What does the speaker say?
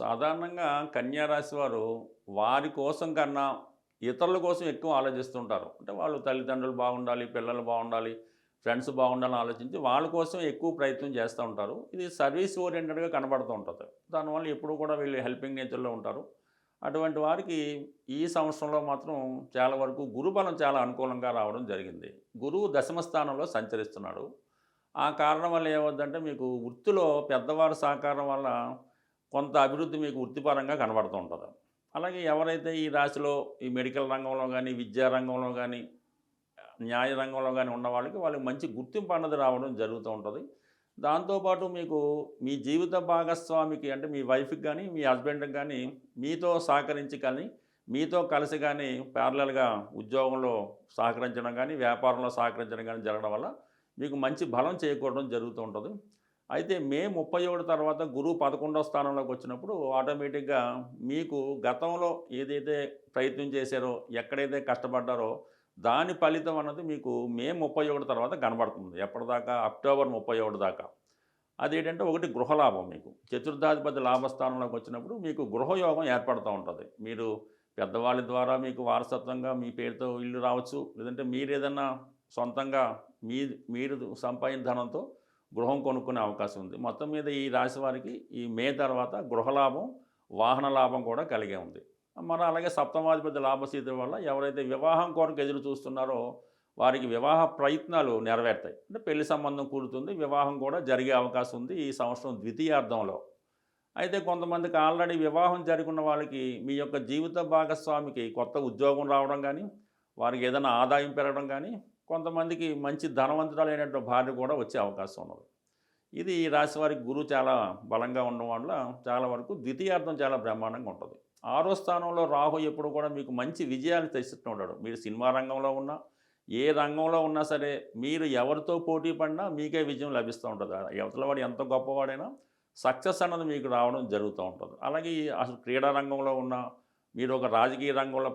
సాధారణంగా కన్యా రాశి వారు వారి కోసం కన్నా ఇతరుల కోసం ఎక్కువ ఆలోచిస్తుంటారు. అంటే వాళ్ళు తల్లిదండ్రులు బాగుండాలి పిల్లలు బాగుండాలి ఫ్రెండ్స్ బాగుండాలని ఆలోచించి వాళ్ళ కోసం ఎక్కువ ప్రయత్నం చేస్తూ ఉంటారు. ఇది సర్వీస్ ఓరియంటెడ్గా కనబడుతూ ఉంటుంది. దానివల్ల ఎప్పుడు కూడా వీళ్ళు హెల్పింగ్ నేచర్లో ఉంటారు. అటువంటి వారికి ఈ సంవత్సరంలో మాత్రం చాలా వరకు గురుబలం చాలా అనుకూలంగా రావడం జరిగింది. గురువు దశమ స్థానంలో సంచరిస్తున్నాడు. ఆ కారణం వల్ల ఏమవుద్దంటే మీకు వృత్తిలో పెద్దవారి సహకారం వల్ల కొంత అభివృద్ధి మీకు వృత్తిపరంగా కనబడుతూ ఉంటుంది. అలాగే ఎవరైతే ఈ రాశిలో ఈ మెడికల్ రంగంలో కానీ విద్యా రంగంలో కానీ న్యాయ రంగంలో కానీ ఉన్న వాళ్ళకి వాళ్ళకి మంచి గుర్తింపు అన్నది రావడం జరుగుతూ ఉంటుంది. దాంతోపాటు మీకు మీ జీవిత భాగస్వామికి అంటే మీ వైఫ్కి కానీ మీ హస్బెండ్కి కానీ మీతో సహకరించి కానీ మీతో కలిసి కానీ ప్యారలల్గా ఉద్యోగంలో సహకరించడం కానీ వ్యాపారంలో సహకరించడం కానీ జరగడం వల్ల మీకు మంచి బలం చేకూడడం జరుగుతూ ఉంటుంది. అయితే మే ముప్పై ఒకటి తర్వాత గురువు పదకొండవ స్థానంలోకి వచ్చినప్పుడు ఆటోమేటిక్గా మీకు గతంలో ఏదైతే ప్రయత్నం చేశారో ఎక్కడైతే కష్టపడ్డారో దాని ఫలితం అన్నది మీకు మే ముప్పై ఒకటి తర్వాత కనబడుతుంది. ఎప్పటిదాకా? అక్టోబర్ ముప్పై ఒకటి దాకా. అదేంటంటే ఒకటి గృహలాభం మీకు. చతుర్థాధిపతి లాభస్థానంలోకి వచ్చినప్పుడు మీకు గృహయోగం ఏర్పడుతూ ఉంటుంది. మీరు పెద్దవాళ్ళ ద్వారా మీకు వారసత్వంగా మీ పేరుతో ఇల్లు రావచ్చు. లేదంటే మీరు ఏదన్నా సొంతంగా మీ మీరు సంపాదించిన ధనంతో గృహం కొనుక్కునే అవకాశం ఉంది. మొత్తం మీద ఈ రాశి వారికి ఈ మే తర్వాత గృహలాభం వాహన లాభం కూడా కలిగే ఉంది. మన అలాగే సప్తమాధిపతి లాభస్థితి వల్ల ఎవరైతే వివాహం కొరకు ఎదురు చూస్తున్నారో వారికి వివాహ ప్రయత్నాలు నెరవేరుతాయి. అంటే పెళ్ళి సంబంధం కూడుతుంది వివాహం కూడా జరిగే అవకాశం ఉంది ఈ సంవత్సరం ద్వితీయార్థంలో అయితే కొంతమందికి ఆల్రెడీ వివాహం జరుగున్న వాళ్ళకి మీ యొక్క జీవిత భాగస్వామికి కొత్త ఉద్యోగం రావడం కానీ వారికి ఏదైనా ఆదాయం పెరగడం కానీ కొంతమందికి మంచి ధనవంతురాలైనటువంటి భార్య కూడా వచ్చే అవకాశం ఉన్నది. ఇది ఈ రాశి వారికి గురువు చాలా బలంగా ఉండడం వల్ల చాలా వరకు ద్వితీయార్థం చాలా బ్రహ్మాండంగా ఉంటుంది. ఆరో స్థానంలో రాహు ఎప్పుడు కూడా మీకు మంచి విజయాలు తెచ్చిస్తూ ఉంటాడు. మీరు సినిమా రంగంలో ఉన్నా ఏ రంగంలో ఉన్నా సరే మీరు ఎవరితో పోటీ పడినా మీకే విజయం లభిస్తూ ఉంటుంది. అవతల వాడు ఎంత గొప్పవాడైనా సక్సెస్ అన్నది మీకు రావడం జరుగుతూ ఉంటుంది. అలాగే అసలు క్రీడా రంగంలో ఉన్న మీరు ఒక రాజకీయ రంగంలో